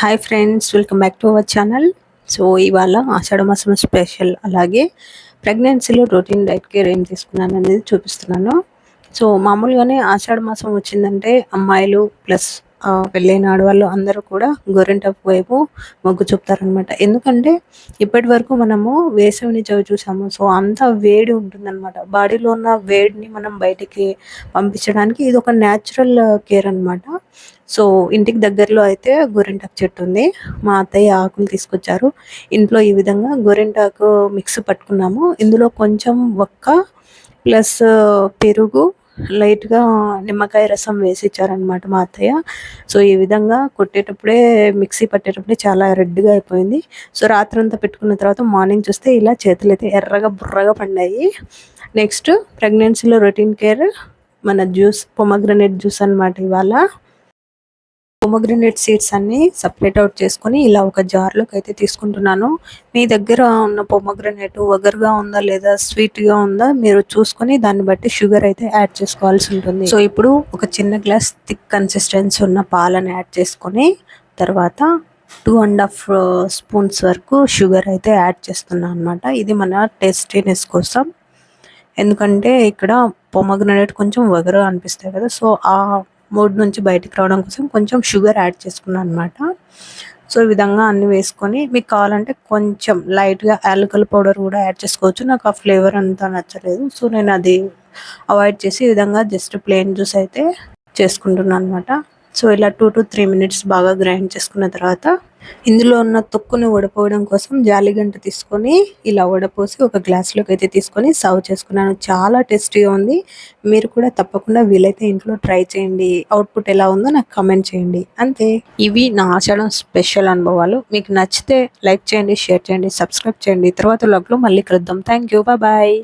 Hi friends welcome back to our channel so ఇవాళ ఆషాఢ మాసం special అలాగే ప్రెగ్నెన్సీలో రొటీన్ డైట్ కేర్ ఏం తీసుకున్నాను అనేది చూపిస్తున్నాను. సో మామూలుగానే ఆషాఢ మాసం వచ్చిందంటే అమ్మాయిలు ప్లస్ పెళ్ళైన ఆడవాళ్ళు అందరూ కూడా గోరింటపు వైపు మొగ్గు చూపుతారనమాట ఎందుకంటే ఇప్పటి వరకు మనము వేసవిని చవి చూసాము. సో అంత వేడి ఉంటుందన్నమాట. బాడీలో ఉన్న వేడిని మనం బయటికి పంపించడానికి ఇది ఒక న్యాచురల్ కేర్ అనమాట సో ఇంటికి దగ్గరలో అయితే గోరింటాకు చెట్టు ఉంది. మా అత్తయ్య ఆకులు తీసుకొచ్చారు. ఇంట్లో ఈ విధంగా గోరింటాకు మిక్స్ పట్టుకున్నాము. ఇందులో కొంచెం ఒక్క ప్లస్ పెరుగు లైట్గా నిమ్మకాయ రసం వేసి ఇచ్చారనమాట మా అత్తయ్య. సో ఈ విధంగా కొట్టేటప్పుడే మిక్సీ పట్టేటప్పుడే చాలా రెడ్గా అయిపోయింది. సో రాత్రంతా పెట్టుకున్న తర్వాత మార్నింగ్ చూస్తే ఇలా చేతులు అయితే ఎర్రగా బుర్రగా పండాయి. నెక్స్ట్ ప్రెగ్నెన్సీలో రొటీన్ కేర్ మన జ్యూస్ పొమగ్రనేట్ జ్యూస్ అనమాట ఇవాళ. పొమగ్రనేట్ సీడ్స్ అన్ని సపరేట్ అవుట్ చేసుకొని ఇలా ఒక జార్లోకి అయితే తీసుకుంటున్నాను. మీ దగ్గర ఉన్న పొమగ్రనేట్ వగరుగా ఉందా లేదా స్వీట్గా ఉందా మీరు చూసుకొని దాన్ని బట్టి షుగర్ అయితే యాడ్ చేసుకోవాల్సి ఉంటుంది. సో ఇప్పుడు ఒక చిన్న గ్లాస్ థిక్ కన్సిస్టెన్సీ ఉన్న పాలను యాడ్ చేసుకొని తర్వాత టూ అండ్ హాఫ్ స్పూన్స్ వరకు షుగర్ అయితే యాడ్ చేస్తున్నాను అనమాట ఇది మన టేస్టీనెస్ కోసం. ఎందుకంటే ఇక్కడ పొమగ్రనేట్ కొంచెం వగరు అనిపిస్తాయి కదా సో ఆ మూడ్ నుంచి బయటకు రావడం కోసం కొంచెం షుగర్ యాడ్ చేసుకున్నాను అనమాట సో ఈ విధంగా అన్ని వేసుకొని మీకు కావాలంటే కొంచెం లైట్గా యాలకల్ పౌడర్ కూడా యాడ్ చేసుకోవచ్చు. నాకు ఆ ఫ్లేవర్ అంతా నచ్చలేదు. సో నేను అది అవాయిడ్ చేసి ఈ విధంగా జస్ట్ ప్లెయిన్ జ్యూస్ అయితే చేసుకుంటున్నాను అనమాట సో ఇలా టూ టు త్రీ మినిట్స్ బాగా గ్రైండ్ చేసుకున్న తర్వాత ఇందులో ఉన్న తొక్కును వడపోవడం కోసం జాలిగంట తీసుకొని ఇలా వడపోసి ఒక గ్లాస్లోకి అయితే తీసుకొని సర్వ్ చేసుకున్నాను. చాలా టేస్టీగా ఉంది. మీరు కూడా తప్పకుండా వీలైతే ఇంట్లో ట్రై చేయండి. అవుట్పుట్ ఎలా ఉందో నాకు కమెంట్ చేయండి. అంతే. ఇవి నా ఆచడం స్పెషల్ అనుభవాలు. మీకు నచ్చితే లైక్ చేయండి షేర్ చేయండి సబ్స్క్రైబ్ చేయండి. తర్వాత లాగ్లో మళ్ళీ కలుద్దాం. Thank you bye